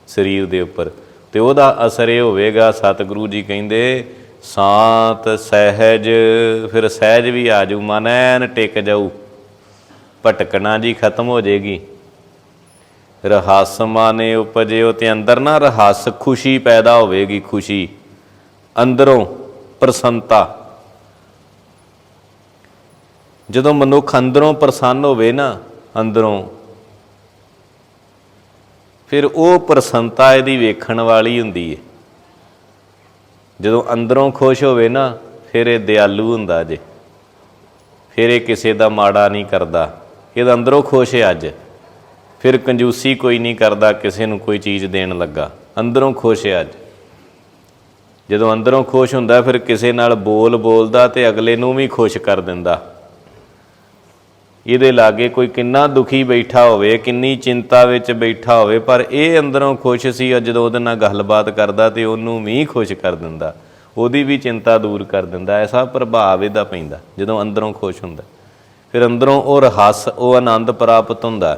ਸਰੀਰ ਦੇ ਉੱਪਰ। ਤੇ ਉਹਦਾ ਅਸਰ ਇਹ ਹੋਵੇਗਾ, ਸਤਿਗੁਰੂ ਜੀ ਕਹਿੰਦੇ ਸ਼ਾਂਤ ਸਹਿਜ, ਫਿਰ ਸਹਿਜ ਵੀ ਆ ਜਾਊ, ਮਨ ਐਨ ਟਿਕ ਜਾਊ, ਭਟਕਣਾ ਜੀ ਖਤਮ ਹੋ ਜਾਏਗੀ ਰਹੱਸ ਮਾਨੇ ਉਪਜਿਓ ਤੇ ਅੰਦਰ ਨਾ ਰਹੱਸ, ਖੁਸ਼ੀ ਪੈਦਾ ਹੋਵੇਗੀ ਖੁਸ਼ੀ। ਅੰਦਰੋਂ ਪ੍ਰਸੰਨਤਾ। ਜਦੋਂ ਮਨੁੱਖ ਅੰਦਰੋਂ ਪ੍ਰਸੰਨ ਹੋਵੇ ਨਾ, ਅੰਦਰੋਂ, ਫਿਰ ਉਹ ਪ੍ਰਸੰਨਤਾ ਇਹਦੀ ਵੇਖਣ ਵਾਲੀ ਹੁੰਦੀ ਹੈ ਜਦੋਂ ਅੰਦਰੋਂ ਖੁਸ਼ ਹੋਵੇ ਨਾ, ਫਿਰ ਇਹ ਦਿਆਲੂ ਹੁੰਦਾ ਜੇ। ਫਿਰ ਇਹ ਕਿਸੇ ਦਾ ਮਾੜਾ ਨਹੀਂ ਕਰਦਾ। ਇਹਦਾ ਅੰਦਰੋਂ ਖੁਸ਼ ਹੈ ਅੱਜ। ਫਿਰ ਕੰਜੂਸੀ ਕੋਈ ਨਹੀਂ ਕਰਦਾ, ਕਿਸੇ ਨੂੰ ਕੋਈ ਚੀਜ਼ ਦੇਣ ਲੱਗਾ। ਅੰਦਰੋਂ ਖੁਸ਼ ਹੈ ਅੱਜ। ਜਦੋਂ ਅੰਦਰੋਂ ਖੁਸ਼ ਹੁੰਦਾ, ਫਿਰ ਕਿਸੇ ਨਾਲ ਬੋਲ ਬੋਲਦਾ ਤੇ ਅਗਲੇ ਨੂੰ ਵੀ ਖੁਸ਼ ਕਰ ਦਿੰਦਾ। ਇਹਦੇ ਲਾਗੇ ਕੋਈ ਕਿੰਨਾ ਦੁਖੀ ਬੈਠਾ ਹੋਵੇ, ਕਿੰਨੀ ਚਿੰਤਾ ਵਿੱਚ ਬੈਠਾ ਹੋਵੇ, ਪਰ ਇਹ ਅੰਦਰੋਂ ਖੁਸ਼ ਸੀ ਜਦੋਂ ਉਹਦੇ ਨਾਲ ਗੱਲਬਾਤ ਕਰਦਾ ਤੇ ਉਹਨੂੰ ਵੀ ਖੁਸ਼ ਕਰ ਦਿੰਦਾ। ਉਹਦੀ ਵੀ ਚਿੰਤਾ ਦੂਰ ਕਰ ਦਿੰਦਾ। ਐਸਾ ਪ੍ਰਭਾਵ ਇਹਦਾ ਪੈਂਦਾ, ਜਦੋਂ ਅੰਦਰੋਂ ਖੁਸ਼ ਹੁੰਦਾ। ਫਿਰ ਅੰਦਰੋਂ ਉਹ ਰਹੱਸ, ਉਹ ਆਨੰਦ ਪ੍ਰਾਪਤ ਹੁੰਦਾ।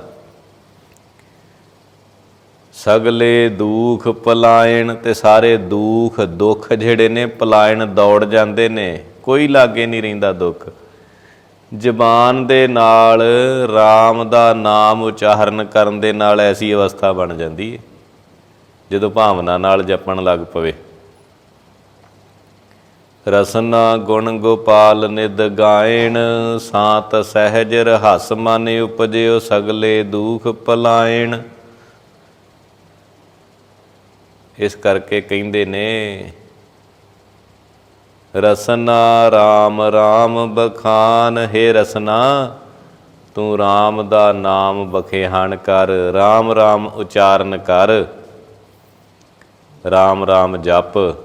ਸਗਲੇ ਦੁੱਖ ਪਲਾਇਣ ਤੇ ਸਾਰੇ ਦੁੱਖ ਦੁੱਖ ਜਿਹੜੇ ਨੇ, ਪਲਾਇਣ ਦੌੜ ਜਾਂਦੇ ਨੇ। ਕੋਈ ਲਾਗੇ ਨਹੀਂ ਰਹਿੰਦਾ ਦੁੱਖ। ਜ਼ਬਾਨ ਦੇ ਨਾਲ RAM ਦਾ ਨਾਮ ਉਚਾਰਨ ਕਰਨ ਦੇ ਨਾਲ ਐਸੀ ਅਵਸਥਾ ਬਣ ਜਾਂਦੀ ਹੈ ਜਦੋਂ ਭਾਵਨਾ ਨਾਲ ਜਪਣ ਲੱਗ ਪਵੇ। ਰਸਨਾ ਗੁਣ ਗੋਪਾਲ ਨਿਦ ਗਾਇਣ, ਸਾਤ ਸਹਿਜ ਰਹਸ ਮਨ ਉਪਜਿਓ ਸਗਲੇ ਦੁਖ ਪਲਾਇਣ। ਇਸ ਕਰਕੇ ਕਹਿੰਦੇ ਨੇ ਰਸਨਾ RAM RAM ਬਖਾਨ, ਹੈ ਰਸਨਾ, ਤੂੰ RAM ਦਾ ਨਾਮ ਬਖਿਆਣ ਕਰ RAM RAM ਉਚਾਰਨ ਕਰ। RAM RAM ਜਪ।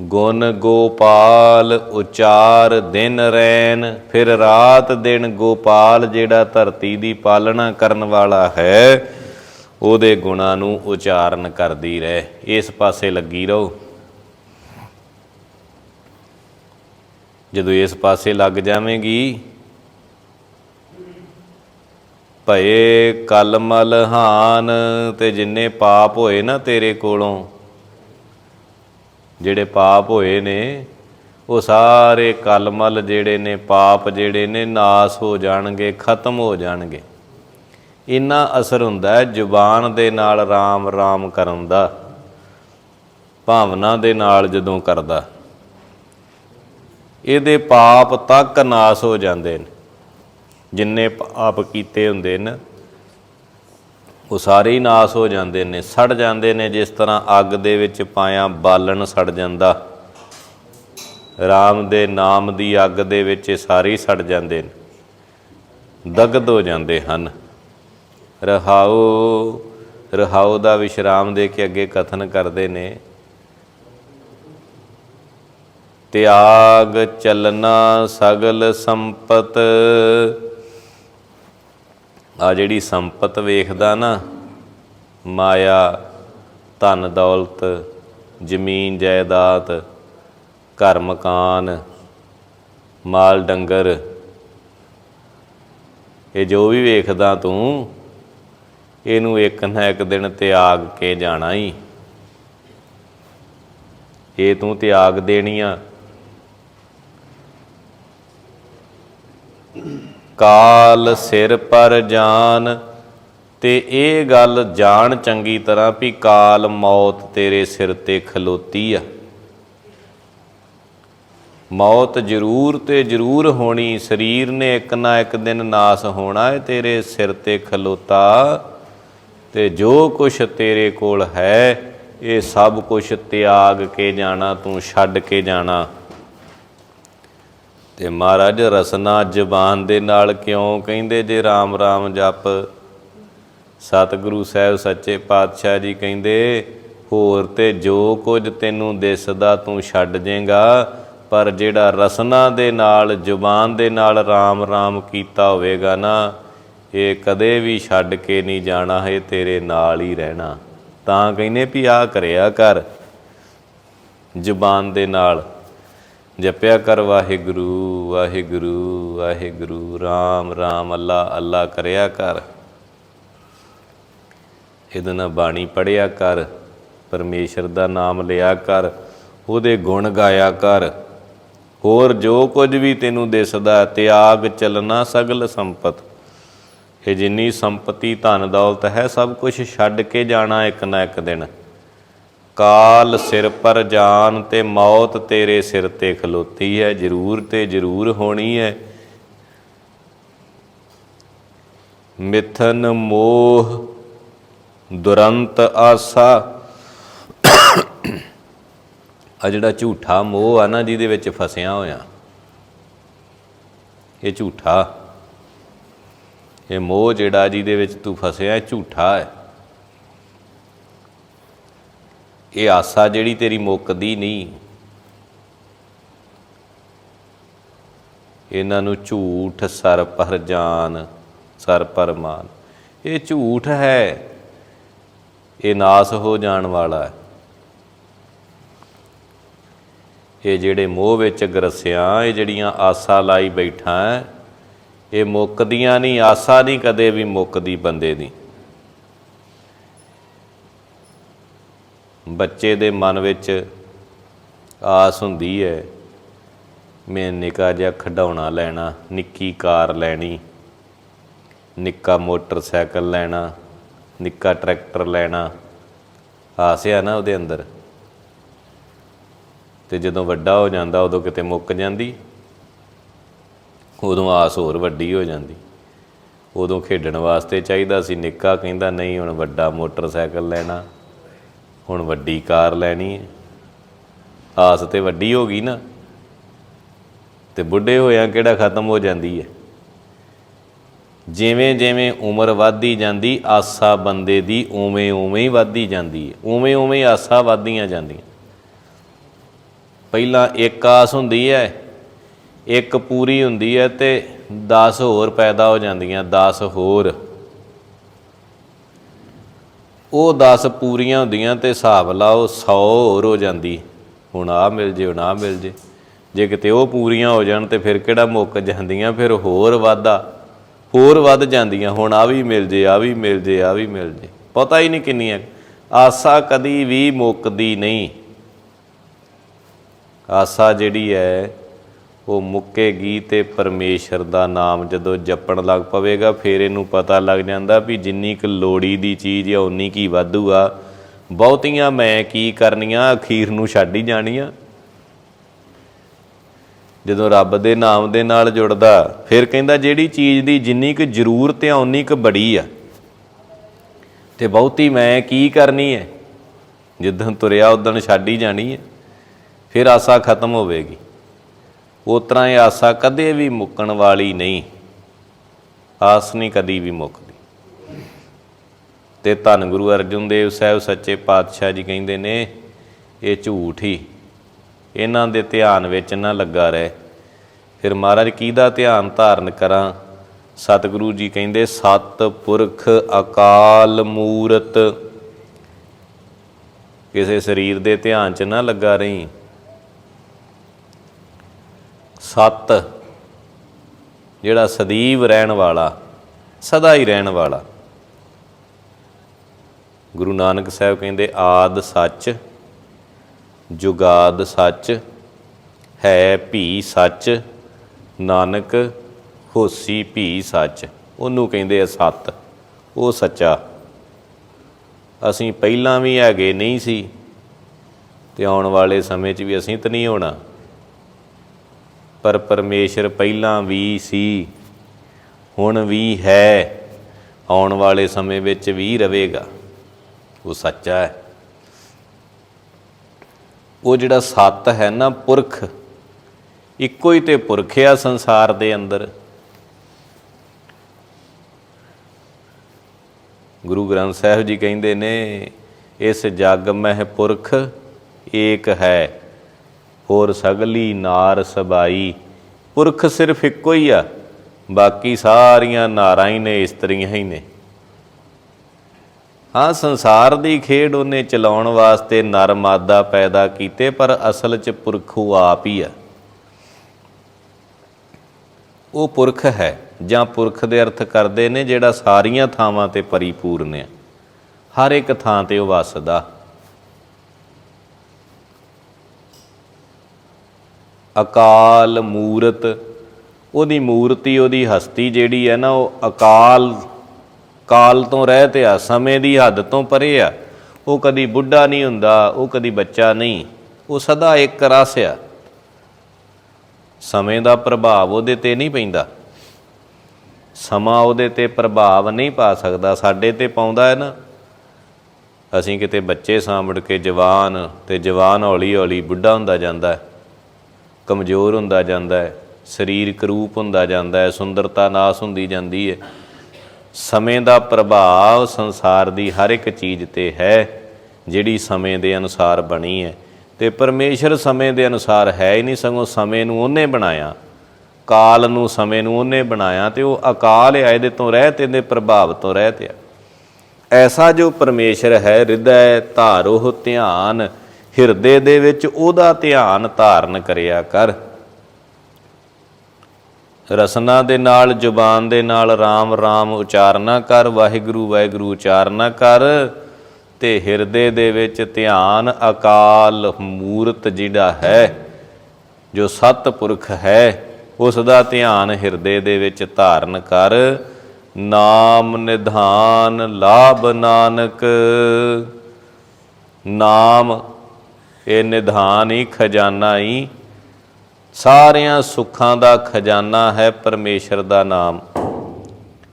ਗੁਣ ਗੋਪਾਲ ਉਚਾਰ ਦਿਨ ਰੈਨ ਫਿਰ ਰਾਤ ਦਿਨ ਗੋਪਾਲ ਜਿਹੜਾ ਧਰਤੀ ਦੀ ਪਾਲਣਾ ਕਰਨ ਵਾਲਾ ਹੈ। ਉਹਦੇ ਗੁਣਾਂ ਨੂੰ ਉਚਾਰਨ ਕਰਦੀ ਰਹਿ। ਇਸ ਪਾਸੇ ਲੱਗੀ ਰਹੋ। ਜਦੋਂ ਇਸ ਪਾਸੇ ਲੱਗ ਜਾਵੇਂਗੀ, ਭਏ ਕਲਮਲ ਹਾਨ ਤੇ ਜਿੰਨੇ ਪਾਪ ਹੋਏ ਨਾ ਤੇਰੇ ਕੋਲੋਂ, ਜਿਹੜੇ ਪਾਪ ਹੋਏ ਨੇ, ਉਹ ਸਾਰੇ ਕਲਮਲ ਜਿਹੜੇ ਨੇ, ਪਾਪ ਜਿਹੜੇ ਨੇ, ਨਾਸ ਹੋ ਜਾਣਗੇ, ਖਤਮ ਹੋ ਜਾਣਗੇ। ਇੰਨਾ ਅਸਰ ਹੁੰਦਾ ਹੈ, ਜ਼ੁਬਾਨ ਦੇ ਨਾਲ ਰਾਮ ਰਾਮ ਕਰਨ ਦਾ, ਭਾਵਨਾ ਦੇ ਨਾਲ ਜਦੋਂ ਕਰਦਾ, ਇਹਦੇ ਪਾਪ ਤੱਕ ਨਾਸ ਹੋ ਜਾਂਦੇ ਨੇ। ਜਿੰਨੇ ਪਾਪ ਕੀਤੇ ਹੁੰਦੇ ਨੇ, ਉਹ ਸਾਰੇ ਹੀ ਨਾਸ ਹੋ ਜਾਂਦੇ ਨੇ। ਸੜ ਜਾਂਦੇ ਨੇ, ਜਿਸ ਤਰ੍ਹਾਂ ਅੱਗ ਦੇ ਵਿੱਚ ਪਾਇਆ ਬਾਲਣ ਸੜ ਜਾਂਦਾ। ਰਾਮ ਦੇ ਨਾਮ ਦੀ ਅੱਗ ਦੇ ਵਿੱਚ ਇਹ ਸਾਰੇ ਸੜ ਜਾਂਦੇ ਨੇ। ਦਗਦ ਹੋ ਜਾਂਦੇ ਹਨ। ਰਹਾਉ ਰਹਾਉ ਦਾ ਵਿਸ਼ਰਾਮ ਦੇ ਕੇ ਅੱਗੇ ਕਥਨ ਕਰਦੇ ਨੇ। ਤਿਆਗ ਚਲਨਾ ਸਗਲ ਸੰਪਤ। ਆ ਜਿਹੜੀ ਸੰਪਤ ਵੇਖਦਾ ਨਾ, ਮਾਇਆ, ਧਨ ਦੌਲਤ, ਜ਼ਮੀਨ ਜਾਇਦਾਦ ਘਰ ਮਕਾਨ ਮਾਲ ਡੰਗਰ, ਇਹ ਜੋ ਵੀ ਵੇਖਦਾ ਤੂੰ ਇਹਨੂੰ ਇੱਕ ਨਾ ਇੱਕ ਦਿਨ ਤਿਆਗ ਕੇ ਜਾਣਾ ਹੀ ਇਹ ਤੂੰ ਤਿਆਗ ਦੇਣੀ ਆ। ਕਾਲ ਸਿਰ ਪਰ ਜਾਨ, ਤੇ ਇਹ ਗੱਲ ਜਾਣ ਚੰਗੀ ਤਰ੍ਹਾਂ ਵੀ ਕਾਲ ਮੌਤ ਤੇਰੇ ਸਿਰ ਤੇ ਖਲੋਤੀ ਆ। ਮੌਤ ਜ਼ਰੂਰ ਤੇ ਜ਼ਰੂਰ ਹੋਣੀ, ਸਰੀਰ ਨੇ ਇੱਕ ਨਾ ਇੱਕ ਦਿਨ ਨਾਸ ਹੋਣਾ ਹੈ ਤੇਰੇ ਸਿਰ ਤੇ ਖਲੋਤਾ। ਤੇ ਜੋ ਕੁਛ ਤੇਰੇ ਕੋਲ ਹੈ, ਇਹ ਸਭ ਕੁਛ ਤਿਆਗ ਕੇ ਜਾਣਾ, ਤੂੰ ਛੱਡ ਕੇ ਜਾਣਾ। ਤੇ ਮਹਾਰਾਜ ਰਸਨਾ ਜ਼ਬਾਨ ਦੇ ਨਾਲ ਕਿਉਂ ਕਹਿੰਦੇ ਜੇ RAM RAM ਜਪ? ਸਤਿਗੁਰੂ ਸਾਹਿਬ ਸੱਚੇ ਪਾਤਸ਼ਾਹ ਜੀ ਕਹਿੰਦੇ, ਹੋਰ ਤੇ ਜੋ ਕੁਝ ਤੈਨੂੰ ਦਿਸਦਾ ਤੂੰ ਛੱਡ ਜੇਗਾ, ਪਰ ਜਿਹੜਾ ਰਸਨਾ ਦੇ ਨਾਲ, ਜ਼ੁਬਾਨ ਦੇ ਨਾਲ RAM RAM ਕੀਤਾ ਹੋਵੇਗਾ ਨਾ ਇਹ ਕਦੇ ਵੀ ਛੱਡ ਕੇ ਨਹੀਂ ਜਾਣਾ ਹੈ ਤੇਰੇ ਨਾਲ ਹੀ ਰਹਿਣਾ। ਤਾਂ ਕਹਿੰਦੇ ਵੀ ਆ ਕਰਿਆ ਕਰ। ਜ਼ੁਬਾਨ ਦੇ ਨਾਲ ਜਪਿਆ ਕਰ, ਵਾਹਿਗੁਰੂ ਵਾਹਿਗੁਰੂ ਵਾਹਿਗੁਰੂ RAM RAM ਅੱਲਾ ਅੱਲਾ ਕਰਿਆ ਕਰ। ਇਹਦੇ ਨਾਲ ਬਾਣੀ ਪੜਿਆ ਕਰ, ਪਰਮੇਸ਼ਰ ਦਾ ਨਾਮ ਲਿਆ ਕਰ, ਉਹਦੇ ਗੁਣ ਗਾਇਆ ਕਰ। ਹੋਰ ਜੋ ਕੁਝ ਵੀ ਤੈਨੂੰ ਦਿਸਦਾ, ਤਿਆਗ ਚਲਣਾ ਸਗਲ ਸੰਪਤ। ਇਹ ਜਿੰਨੀ ਸੰਪਤੀ ਧਨ ਦੌਲਤ ਹੈ, ਸਭ ਕੁਝ ਛੱਡ ਕੇ ਜਾਣਾ ਇੱਕ ਨਾ ਇੱਕ ਦਿਨ। ਕਾਲ ਸਿਰ ਪਰ ਜਾਨ ਤੇ ਮੌਤ ਤੇਰੇ ਸਿਰ ਤੇ ਖਲੋਤੀ ਹੈ, ਜ਼ਰੂਰ ਤੇ ਜ਼ਰੂਰ ਹੋਣੀ ਹੈ। ਮਿਥਨ ਮੋਹ ਦੁਰੰਤ ਆਸਾ। ਆ ਜਿਹੜਾ ਝੂਠਾ ਮੋਹ ਆ ਨਾ, ਜਿਹਦੇ ਵਿੱਚ ਫਸਿਆ ਹੋਇਆ। ਇਹ ਝੂਠਾ। ਇਹ ਮੋਹ ਜਿਹੜਾ ਜਿਹਦੇ ਵਿੱਚ ਤੂੰ ਫਸਿਆ, ਇਹ ਝੂਠਾ ਹੈ। ਇਹ ਆਸਾ ਜਿਹੜੀ ਤੇਰੀ ਮੁੱਕਦੀ ਨਹੀਂ। ਇਹਨਾਂ ਨੂੰ ਝੂਠ ਸਰ ਪਰ ਜਾਨ ਸਰ ਪਰ ਮਾਨ ਇਹ ਝੂਠ ਹੈ। ਇਹ ਨਾਸ ਹੋ ਜਾਣ ਵਾਲਾ ਹੈ। ਇਹ ਜਿਹੜੇ ਮੋਹ ਵਿੱਚ ਗਰਸਿਆ, ਇਹ ਜਿਹੜੀਆਂ ਆਸਾਂ ਲਾਈ ਬੈਠਾ ਹੈ ਇਹ ਮੁੱਕਦੀਆਂ ਨਹੀਂ, ਆਸਾ ਨਹੀਂ, ਕਦੇ ਵੀ ਮੁੱਕਦੀ ਬੰਦੇ ਦੀ। ਬੱਚੇ ਦੇ ਮਨ ਵਿੱਚ ਆਸ ਹੁੰਦੀ ਹੈ, ਮੈਂ ਨਿੱਕਾ ਜਿਹਾ ਖਿਡੌਣਾ ਲੈਣਾ, ਨਿੱਕੀ ਕਾਰ ਲੈਣੀ, ਨਿੱਕਾ ਮੋਟਰਸਾਈਕਲ ਲੈਣਾ, ਨਿੱਕਾ ਟਰੈਕਟਰ ਲੈਣਾ। ਆਸ ਆ ਨਾ ਉਹਦੇ ਅੰਦਰ? ਤੇ ਜਦੋਂ ਵੱਡਾ ਹੋ ਜਾਂਦਾ, ਉਦੋਂ ਕਿਤੇ ਮੁੱਕ ਜਾਂਦੀ। ਉਦੋਂ ਆਸ ਹੋਰ ਵੱਡੀ ਹੋ ਜਾਂਦੀ। ਉਦੋਂ ਖੇਡਣ ਵਾਸਤੇ ਚਾਹੀਦਾ ਸੀ, ਨਿੱਕਾ ਕਹਿੰਦਾ, ਨਹੀਂ, ਹੁਣ ਵੱਡਾ ਮੋਟਰਸਾਈਕਲ ਲੈਣਾ, ਹੁਣ ਵੱਡੀ ਕਾਰ ਲੈਣੀ ਹੈ। ਆਸ ਤੇ ਵੱਡੀ ਹੋ ਗਈ ਨਾ, ਤੇ ਬੁੱਢੇ ਹੋਇਆਂ ਕਿਹੜਾ ਖਤਮ ਹੋ ਜਾਂਦੀ ਹੈ? ਜਿਵੇਂ ਜਿਵੇਂ ਉਮਰ ਵੱਧਦੀ ਜਾਂਦੀ, ਆਸਾ ਬੰਦੇ ਦੀ ਉਵੇਂ ਉਵੇਂ ਹੀ ਵੱਧਦੀ ਜਾਂਦੀ ਹੈ। ਉਵੇਂ ਉਵੇਂ ਹੀ ਆਸਾ ਵੱਧਦੀਆਂ ਜਾਂਦੀਆਂ। ਪਹਿਲਾਂ ਇੱਕ ਆਸ ਹੁੰਦੀ ਹੈ ਇੱਕ ਪੂਰੀ ਹੁੰਦੀ ਹੈ ਤੇ 10 ਹੋਰ ਪੈਦਾ ਹੋ ਜਾਂਦੀਆਂ 10 ਹੋਰ। ਉਹ 10 ਪੂਰੀਆਂ ਹੁੰਦੀਆਂ ਤੇ ਹਿਸਾਬ ਲਾਓ 100 ਹੋਰ ਹੋ ਜਾਂਦੀ। ਹੁਣ ਆ ਮਿਲ ਜੇ, ਹੁਣ ਆ ਮਿਲ ਜੇ। ਜੇ ਕਿਤੇ ਉਹ ਪੂਰੀਆਂ ਹੋ ਜਾਣ ਤੇ ਫਿਰ ਕਿਹੜਾ ਮੁੱਕ ਜਾਂਦੀਆਂ, ਫਿਰ ਹੋਰ ਵਾਧਾ ਹੋਰ ਵੱਧ ਜਾਂਦੀਆਂ, ਹੁਣ ਆ ਵੀ ਮਿਲ ਜੇ ਆ ਵੀ ਮਿਲ ਜੇ ਆ ਵੀ ਮਿਲ ਜੇ। ਪਤਾ ਹੀ ਨਹੀਂ ਕਿੰਨੀਆਂ। ਆਸਾ ਕਦੀ ਵੀ ਮੁੱਕਦੀ ਨਹੀਂ। ਆਸਾ ਜਿਹੜੀ ਹੈ ਉਹ ਮੁੱਕੇਗੀ ਤੇ ਪਰਮੇਸ਼ਰ ਦਾ ਨਾਮ ਜਦੋਂ ਜਪਣ ਲੱਗ ਪਵੇਗਾ, ਫਿਰ ਇਹਨੂੰ ਪਤਾ ਲੱਗ ਜਾਂਦਾ ਵੀ ਜਿੰਨੀ ਕੁ ਲੋੜੀ ਦੀ ਚੀਜ਼ ਆ ਉਨੀ ਕੀ ਵਾਧੂ ਆ। ਬਹੁਤੀਆਂ ਮੈਂ ਕੀ ਕਰਨੀਆਂ, ਅਖੀਰ ਨੂੰ ਛੱਡ ਹੀ ਜਾਣੀਆਂ। ਜਦੋਂ ਰੱਬ ਦੇ ਨਾਮ ਦੇ ਨਾਲ ਜੁੜਦਾ, ਫਿਰ ਕਹਿੰਦਾ ਜਿਹੜੀ ਚੀਜ਼ ਦੀ ਜਿੰਨੀ ਕੁ ਜ਼ਰੂਰਤ ਆ ਉਨੀ ਕੁ ਬੜੀ ਆ। ਤੇ ਬਹੁਤੀ ਮੈਂ ਕੀ ਕਰਨੀ ਹੈ ਜਿੱਦਣ ਤੁਰਿਆ ਉਦਣ ਛੱਡ ਹੀ ਜਾਣੀ ਹੈ ਫਿਰ ਆਸਾ ਖਤਮ ਹੋਵੇਗੀ। ਉਸ ਤਰ੍ਹਾਂ ਇਹ ਆਸਾ ਕਦੇ ਵੀ ਮੁੱਕਣ ਵਾਲੀ ਨਹੀਂ। ਆਸ ਨਹੀਂ ਕਦੀ ਵੀ ਮੁੱਕਦੀ। ਤੇ ਧੰਨ ਗੁਰੂ ਅਰਜਨ ਦੇਵ ਸਾਹਿਬ ਸੱਚੇ ਪਾਤਸ਼ਾਹ ਜੀ ਕਹਿੰਦੇ ਨੇ, ਇਹ ਝੂਠ ਹੀ। ਇਹਨਾਂ ਦੇ ਧਿਆਨ ਵਿੱਚ ਨਾ ਲੱਗਾ ਰਹੇ। ਫਿਰ ਮਹਾਰਾਜ ਕਿਹਦਾ ਧਿਆਨ ਧਾਰਨ ਕਰਾਂ? ਸਤਿਗੁਰੂ ਜੀ ਕਹਿੰਦੇ, ਸਤ ਪੁਰਖ ਅਕਾਲ ਮੂਰਤ। ਕਿਸੇ ਸਰੀਰ ਦੇ ਧਿਆਨ 'ਚ ਨਾ ਲੱਗਾ ਰਹੀ। ਸਤ, ਜਿਹੜਾ ਸਦੀਵ ਰਹਿਣ ਵਾਲਾ, ਸਦਾ ਹੀ ਰਹਿਣ ਵਾਲਾ। ਗੁਰੂ ਨਾਨਕ ਸਾਹਿਬ ਕਹਿੰਦੇ, ਆਦ ਸੱਚ, ਜੁਗਾਦ ਸੱਚ, ਹੈ ਭੀ ਸੱਚ, ਨਾਨਕ ਹੋਸੀ ਭੀ ਸੱਚ। ਉਹਨੂੰ ਕਹਿੰਦੇ ਆ ਸੱਤ। ਉਹ ਸੱਚਾ। ਅਸੀਂ ਪਹਿਲਾਂ ਵੀ ਹੈਗੇ ਨਹੀਂ ਸੀ, ਤੇ ਆਉਣ ਵਾਲੇ ਸਮੇਂ 'ਚ ਵੀ ਅਸੀਂ ਤਾਂ ਨਹੀਂ ਹੋਣਾ। ਪਰ ਪਰਮੇਸ਼ਰ ਪਹਿਲਾਂ ਵੀ ਸੀ, ਹੁਣ ਵੀ ਹੈ, ਆਉਣ ਵਾਲੇ ਸਮੇਂ ਵਿੱਚ ਵੀ ਰਹੇਗਾ। ਉਹ ਸੱਚਾ ਹੈ। ਉਹ ਜਿਹੜਾ ਸੱਤ ਹੈ ਨਾ ਪੁਰਖ, ਇੱਕੋ ਹੀ ਤੇ ਪੁਰਖ ਆ ਸੰਸਾਰ ਦੇ ਅੰਦਰ। ਗੁਰੂ ਗ੍ਰੰਥ ਸਾਹਿਬ ਜੀ ਕਹਿੰਦੇ ਨੇ, ਇਸ ਜਗ ਮਹਿ ਪੁਰਖ ਏਕ ਹੈ। ਹੋਰ ਸਗਲੀ ਨਾਰ ਸਬਾਈ। ਪੁਰਖ ਸਿਰਫ ਇੱਕੋ ਹੀ ਆ, ਬਾਕੀ ਸਾਰੀਆਂ ਨਾਰਾਂ ਹੀ ਨੇ, ਇਸਤਰੀਆਂ ਹੀ ਨੇ। ਹਾਂ, ਸੰਸਾਰ ਦੀ ਖੇਡ ਉਹਨੇ ਚਲਾਉਣ ਵਾਸਤੇ ਨਰ ਮਾਦਾ ਪੈਦਾ ਕੀਤੇ, ਪਰ ਅਸਲ 'ਚ ਪੁਰਖ ਉਹ ਆਪ ਹੀ ਆ। ਉਹ ਪੁਰਖ ਹੈ, ਜਾਂ ਪੁਰਖ ਦੇ ਅਰਥ ਕਰਦੇ ਨੇ, ਜਿਹੜਾ ਸਾਰੀਆਂ ਥਾਵਾਂ ਤੇ ਪਰਿਪੂਰਨ ਹੈ ਹਰ ਇੱਕ ਥਾਂ ਤੇ ਉਹ ਵਸਦਾ। ਅਕਾਲ ਮੂਰਤ, ਉਹਦੀ ਮੂਰਤੀ, ਉਹਦੀ ਹਸਤੀ ਜਿਹੜੀ ਹੈ ਨਾ, ਉਹ ਅਕਾਲ, ਕਾਲ ਤੋਂ ਰਹਿਤ ਆ, ਸਮੇਂ ਦੀ ਹੱਦ ਤੋਂ ਪਰੇ ਆ। ਉਹ ਕਦੀ ਬੁੱਢਾ ਨਹੀਂ ਹੁੰਦਾ, ਉਹ ਕਦੀ ਬੱਚਾ ਨਹੀਂ। ਉਹ ਸਦਾ ਇੱਕ ਰਸ ਆ। ਸਮੇਂ ਦਾ ਪ੍ਰਭਾਵ ਉਹਦੇ ਤੇ ਨਹੀਂ ਪੈਂਦਾ। ਸਮਾਂ ਉਹਦੇ ਤੇ ਪ੍ਰਭਾਵ ਨਹੀਂ ਪਾ ਸਕਦਾ, ਸਾਡੇ ਤੇ ਪਾਉਂਦਾ ਹੈ ਨਾ। ਅਸੀਂ ਕਿਤੇ ਬੱਚੇ ਸਾਂਭੜ ਕੇ ਜਵਾਨ ਤੇ ਜਵਾਨ ਹੌਲੀ ਹੌਲੀ ਬੁੱਢਾ ਹੁੰਦਾ ਜਾਂਦਾ ਹੈ। ਕਮਜ਼ੋਰ ਹੁੰਦਾ ਜਾਂਦਾ ਹੈ, ਸਰੀਰਕ ਰੂਪ ਹੁੰਦਾ ਜਾਂਦਾ ਹੈ, ਸੁੰਦਰਤਾ ਨਾਸ ਹੁੰਦੀ ਜਾਂਦੀ ਹੈ। ਸਮੇਂ ਦਾ ਪ੍ਰਭਾਵ ਸੰਸਾਰ ਦੀ ਹਰ ਇੱਕ ਚੀਜ਼ ਤੇ ਹੈ, ਜਿਹੜੀ ਸਮੇਂ ਦੇ ਅਨੁਸਾਰ ਬਣੀ ਹੈ। ਤੇ ਪਰਮੇਸ਼ਰ ਸਮੇਂ ਦੇ ਅਨੁਸਾਰ ਹੈ ਹੀ ਨਹੀਂ, ਸਗੋਂ ਸਮੇਂ ਨੂੰ ਉਹਨੇ ਬਣਾਇਆ। ਕਾਲ ਨੂੰ ਸਮੇਂ ਨੂੰ ਉਹਨੇ ਬਣਾਇਆ ਤੇ ਉਹ ਅਕਾਲ ਹੈ, ਇਹਦੇ ਤੋਂ ਰਹਿਤ ਇਹਦੇ ਪ੍ਰਭਾਵ ਤੋਂ ਰਹਿਤ ਆ। ਐਸਾ ਜੋ ਪਰਮੇਸ਼ਰ ਹੈ, ਹਿਰਦੈ ਧਾਰੋ ਧਿਆਨ ਹਿਰਦੇ ਦੇ ਵਿੱਚ ਉਹਦਾ ਧਿਆਨ ਧਾਰਨ ਕਰਿਆ ਕਰ। ਰਸਨਾ ਦੇ ਨਾਲ, ਜ਼ੁਬਾਨ ਦੇ ਨਾਲ RAM RAM ਉਚਾਰਨਾ ਕਰ, ਵਾਹਿਗੁਰੂ ਵਾਹਿਗੁਰੂ ਉਚਾਰਨਾ ਕਰ ਤੇ ਹਿਰਦੇ ਦੇ ਵਿੱਚ ਧਿਆਨ ਅਕਾਲ ਮੂਰਤ ਜਿਹੜਾ ਹੈ, ਜੋ ਸਤਪੁਰਖ ਹੈ ਉਸ ਦਾ ਧਿਆਨ ਹਿਰਦੇ ਦੇ ਵਿੱਚ ਧਾਰਨ ਕਰ। ਨਾਮ ਨਿਧਾਨ ਲਾਭ ਨਾਨਕ, ਨਾਮ ਇਹ ਨਿਧਾਨ ਹੀ ਖਜ਼ਾਨਾ ਹੀ। ਸਾਰਿਆਂ ਸੁੱਖਾਂ ਦਾ ਖਜ਼ਾਨਾ ਹੈ ਪਰਮੇਸ਼ਰ ਦਾ ਨਾਮ।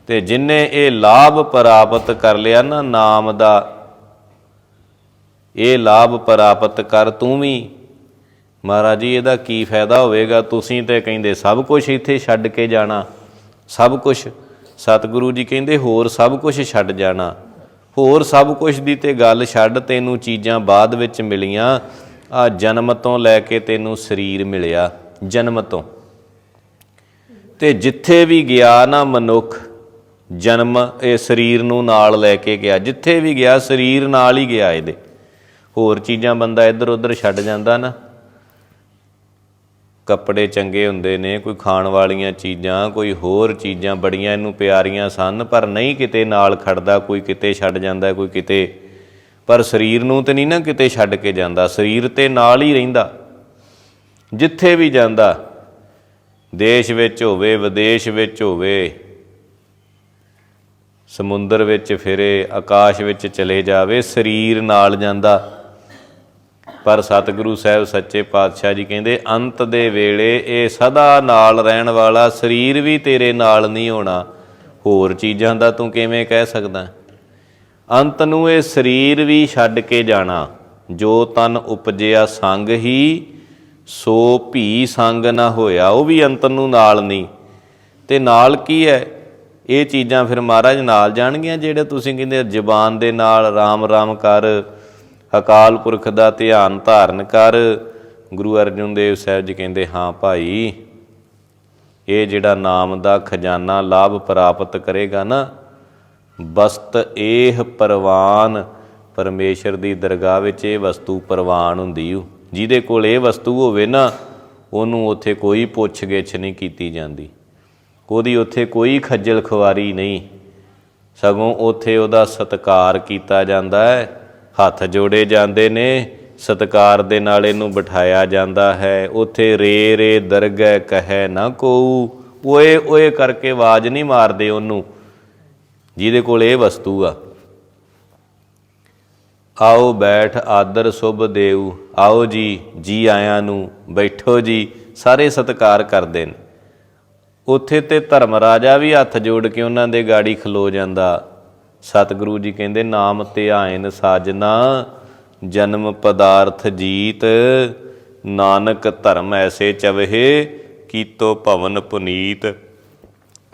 ਤੇ ਜਿਨੇ ਇਹ ਲਾਭ ਪ੍ਰਾਪਤ ਕਰ ਲਿਆ ਨਾ ਨਾਮ ਦਾ, ਇਹ ਲਾਭ ਪ੍ਰਾਪਤ ਕਰ ਤੂੰ ਵੀ। ਮਹਾਰਾਜ ਜੀ, ਇਹਦਾ ਕੀ ਫਾਇਦਾ ਹੋਵੇਗਾ? ਤੁਸੀਂ ਤੇ ਕਹਿੰਦੇ ਸਭ ਕੁਝ ਇੱਥੇ ਛੱਡ ਕੇ ਜਾਣਾ। ਸਭ ਕੁਝ ਸਤਿਗੁਰੂ ਜੀ ਕਹਿੰਦੇ ਹੋਰ ਸਭ ਕੁਝ ਛੱਡ ਜਾਣਾ। ਹੋਰ ਸਭ ਕੁਝ ਦੀ ਤੇ ਗੱਲ ਛੱਡ ਤੈਨੂੰ ਚੀਜ਼ਾਂ ਬਾਅਦ ਵਿੱਚ ਮਿਲੀਆਂ। ਆ ਜਨਮ ਤੋਂ ਲੈ ਕੇ ਤੈਨੂੰ ਸਰੀਰ ਮਿਲਿਆ, ਜਨਮ ਤੋਂ। ਤੇ ਜਿੱਥੇ ਵੀ ਗਿਆ ਨਾ ਮਨੁੱਖ, ਜਨਮ ਇਹ ਸਰੀਰ ਨੂੰ ਨਾਲ ਲੈ ਕੇ ਗਿਆ। ਜਿੱਥੇ ਵੀ ਗਿਆ, ਸਰੀਰ ਨਾਲ ਹੀ ਗਿਆ ਇਹਦੇ। ਹੋਰ ਚੀਜ਼ਾਂ ਬੰਦਾ ਇੱਧਰ ਉੱਧਰ ਛੱਡ ਜਾਂਦਾ ਨਾ। ਕੱਪੜੇ ਚੰਗੇ ਹੁੰਦੇ ਨੇ, ਕੋਈ ਖਾਣ ਵਾਲੀਆਂ ਚੀਜ਼ਾਂ, ਕੋਈ ਹੋਰ ਚੀਜ਼ਾਂ ਬੜੀਆਂ ਇਹਨੂੰ ਪਿਆਰੀਆਂ ਸਨ, ਪਰ ਨਹੀਂ ਕਿਤੇ ਨਾਲ ਖੜਦਾ, ਕੋਈ ਕਿਤੇ ਛੱਡ ਜਾਂਦਾ, ਕੋਈ ਕਿਤੇ। ਪਰ ਸਰੀਰ ਨੂੰ ਤੇ ਨਹੀਂ ਨਾ ਕਿਤੇ ਛੱਡ ਕੇ ਜਾਂਦਾ, ਸਰੀਰ ਤੇ ਨਾਲ ਹੀ ਰਹਿੰਦਾ। ਜਿੱਥੇ ਵੀ ਜਾਂਦਾ, ਦੇਸ਼ ਵਿੱਚ ਹੋਵੇ, ਵਿਦੇਸ਼ ਵਿੱਚ ਹੋਵੇ, ਸਮੁੰਦਰ ਵਿੱਚ ਫਿਰੇ, ਆਕਾਸ਼ ਵਿੱਚ ਚਲੇ ਜਾਵੇ, ਸਰੀਰ ਨਾਲ ਜਾਂਦਾ। ਪਰ ਸਤਿਗੁਰੂ ਸਾਹਿਬ ਸੱਚੇ ਪਾਤਸ਼ਾਹ ਜੀ ਕਹਿੰਦੇ, ਅੰਤ ਦੇ ਵੇਲੇ ਇਹ ਸਦਾ ਨਾਲ ਰਹਿਣ ਵਾਲਾ ਸਰੀਰ ਵੀ ਤੇਰੇ ਨਾਲ ਨਹੀਂ ਹੋਣਾ। ਹੋਰ ਚੀਜ਼ਾਂ ਦਾ ਤੂੰ ਕਿਵੇਂ ਕਹਿ ਸਕਦਾ? ਅੰਤ ਨੂੰ ਇਹ ਸਰੀਰ ਵੀ ਛੱਡ ਕੇ ਜਾਣਾ। ਜੋ ਤਨ ਉਪਜਿਆ ਸੰਗ ਹੀ, ਸੋ ਭੀ ਸੰਗ ਨਾ ਹੋਇਆ। ਉਹ ਵੀ ਅੰਤ ਨੂੰ ਨਾਲ ਨਹੀਂ। ਤੇ ਨਾਲ ਕੀ ਹੈ? ਇਹ ਚੀਜ਼ਾਂ ਫਿਰ ਮਹਾਰਾਜ ਨਾਲ ਜਾਣਗੀਆਂ, ਜਿਹੜੇ ਤੁਸੀਂ ਕਹਿੰਦੇ ਜ਼ਬਾਨ ਦੇ ਨਾਲ ਰਾਮ ਰਾਮ ਕਰ ਅਕਾਲ ਪੁਰਖ ਦਾ ਧਿਆਨ ਧਾਰਨ ਕਰ। ਗੁਰੂ ਅਰਜਨ ਦੇਵ ਸਾਹਿਬ ਜੀ ਕਹਿੰਦੇ, ਹਾਂ ਭਾਈ, ਇਹ ਜਿਹੜਾ ਨਾਮ ਦਾ ਖਜ਼ਾਨਾ ਲਾਭ ਪ੍ਰਾਪਤ ਕਰੇਗਾ ਨਾ, ਬਸਤ ਇਹ ਪਰਵਾਨ, ਪਰਮੇਸ਼ਰ ਦੀ ਦਰਗਾਹ ਵਿੱਚ ਇਹ ਵਸਤੂ ਪਰਵਾਨ ਹੁੰਦੀ ਓ ਜਿਹਦੇ ਕੋਲ ਇਹ ਵਸਤੂ ਹੋਵੇ ਨਾ, ਉਹਨੂੰ ਉੱਥੇ ਕੋਈ ਪੁੱਛ ਗਿੱਛ ਨਹੀਂ ਕੀਤੀ ਜਾਂਦੀ। ਉਹਦੀ ਉੱਥੇ ਕੋਈ ਖੱਜਲ ਖੁਆਰੀ ਨਹੀਂ। ਸਗੋਂ ਉੱਥੇ ਉਹਦਾ ਸਤਕਾਰ ਕੀਤਾ ਜਾਂਦਾ ਹੈ। ਹੱਥ ਜੋੜੇ ਜਾਂਦੇ ਨੇ, ਸਤਕਾਰ ਦੇ ਨਾਲ ਇਹਨੂੰ ਬਿਠਾਇਆ ਜਾਂਦਾ ਹੈ। ਉੱਥੇ ਰੇ ਰੇ ਦਰਗਹਿ ਕਹੈ ਨਾ ਕੋਊ। ਓਏ ਓਏ ਕਰਕੇ ਆਵਾਜ਼ ਨਹੀਂ ਮਾਰਦੇ ਉਹਨੂੰ। ਜਿਹਦੇ ਕੋਲ ਇਹ ਵਸਤੂ ਆ। ਆਓ ਬੈਠ ਆਦਰ ਸੁਭ ਦੇਉ ਆਓ ਜੀ ਜੀ ਆਇਆਂ ਨੂੰ। ਬੈਠੋ ਜੀ, ਸਾਰੇ ਸਤਕਾਰ ਕਰਦੇ ਨੇ। ਉੱਥੇ ਤੇ ਧਰਮ ਰਾਜਾ ਵੀ ਹੱਥ ਜੋੜ ਕੇ ਉਹਨਾਂ ਦੇ ਗਾੜੀ ਖਲੋ ਜਾਂਦਾ। ਸਤਿਗੁਰੂ ਜੀ ਕਹਿੰਦੇ, ਨਾਮ ਧਿਆਇਨ ਸਾਜਨਾ, ਜਨਮ ਪਦਾਰਥ ਜੀਤ, ਨਾਨਕ ਧਰਮ ਐਸੇ ਚਵਹਿ, ਕੀਤੋ ਭਵਨ ਪੁਨੀਤ।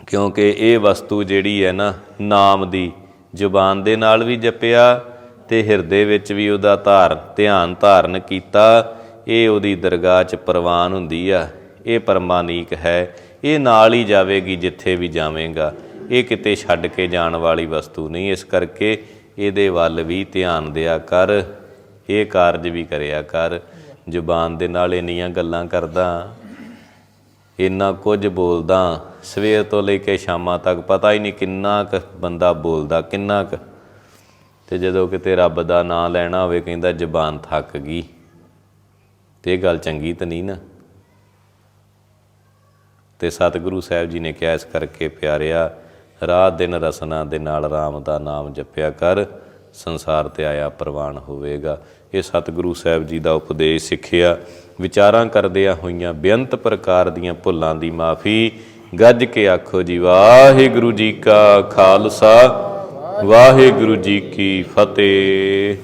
ਕਿਉਂਕਿ ਇਹ ਵਸਤੂ ਜਿਹੜੀ ਹੈ ਨਾ, ਨਾਮ ਦੀ, ਜ਼ੁਬਾਨ ਦੇ ਨਾਲ ਵੀ ਜਪਿਆ ਤੇ ਹਿਰਦੇ ਵਿੱਚ ਵੀ ਉਹਦਾ ਧਾਰ, ਧਿਆਨ ਧਾਰਨ ਕੀਤਾ, ਇਹ ਉਹਦੀ ਦਰਗਾਹ 'ਚ ਪ੍ਰਵਾਨ ਹੁੰਦੀ ਆ। ਇਹ ਪਰਮਾਨੀਕ ਹੈ। ਇਹ ਨਾਲ ਹੀ ਜਾਵੇਗੀ ਜਿੱਥੇ ਵੀ ਜਾਵੇਂਗਾ। ਇਹ ਕਿਤੇ ਛੱਡ ਕੇ ਜਾਣ ਵਾਲੀ ਵਸਤੂ ਨਹੀਂ। ਇਸ ਕਰਕੇ ਇਹਦੇ ਵੱਲ ਵੀ ਧਿਆਨ ਦਿਆ ਕਰ। ਇਹ ਕਾਰਜ ਵੀ ਕਰਿਆ ਕਰ। ਜ਼ੁਬਾਨ ਦੇ ਨਾਲ ਇੰਨੀਆਂ ਗੱਲਾਂ ਕਰਦਾ, ਇੰਨਾ ਕੁਝ ਬੋਲਦਾ, ਸਵੇਰ ਤੋਂ ਲੈ ਕੇ ਸ਼ਾਮਾਂ ਤੱਕ ਪਤਾ ਹੀ ਨਹੀਂ ਕਿੰਨਾ ਕੁ ਬੰਦਾ ਬੋਲਦਾ, ਕਿੰਨਾ ਕੁ। ਤੇ ਜਦੋਂ ਕਿਤੇ ਰੱਬ ਦਾ ਨਾਮ ਲੈਣਾ ਹੋਵੇ, ਕਹਿੰਦਾ ਜ਼ਬਾਨ ਥੱਕ ਗਈ। ਤੇ ਇਹ ਗੱਲ ਚੰਗੀ ਤਾਂ ਨਹੀਂ ਨਾ। ਤੇ ਸਤਿਗੁਰੂ ਸਾਹਿਬ ਜੀ ਨੇ ਕਿਹਾ ਇਸ ਕਰਕੇ ਪਿਆਰਿਆ ਰਾਤ ਦਿਨ ਰਸਨਾ ਦੇ ਨਾਲ RAM ਦਾ ਨਾਮ ਜਪਿਆ ਕਰ, ਸੰਸਾਰ ਤੇ ਆਇਆ ਪ੍ਰਵਾਨ ਹੋਵੇਗਾ। ਇਹ ਸਤਿਗੁਰੂ ਸਾਹਿਬ ਜੀ ਦਾ ਉਪਦੇਸ਼ ਸਿੱਖਿਆ। ਵਿਚਾਰਾਂ ਕਰਦਿਆਂ ਹੋਈਆਂ ਬੇਅੰਤ ਪ੍ਰਕਾਰ ਦੀਆਂ ਭੁੱਲਾਂ ਦੀ ਮਾਫੀ ਗੱਜ ਕੇ ਆਖੋ ਜੀ, ਵਾਹਿਗੁਰੂ ਜੀ ਕਾ ਖਾਲਸਾ, ਵਾਹਿਗੁਰੂ ਜੀ ਕੀ ਫਤਿਹ।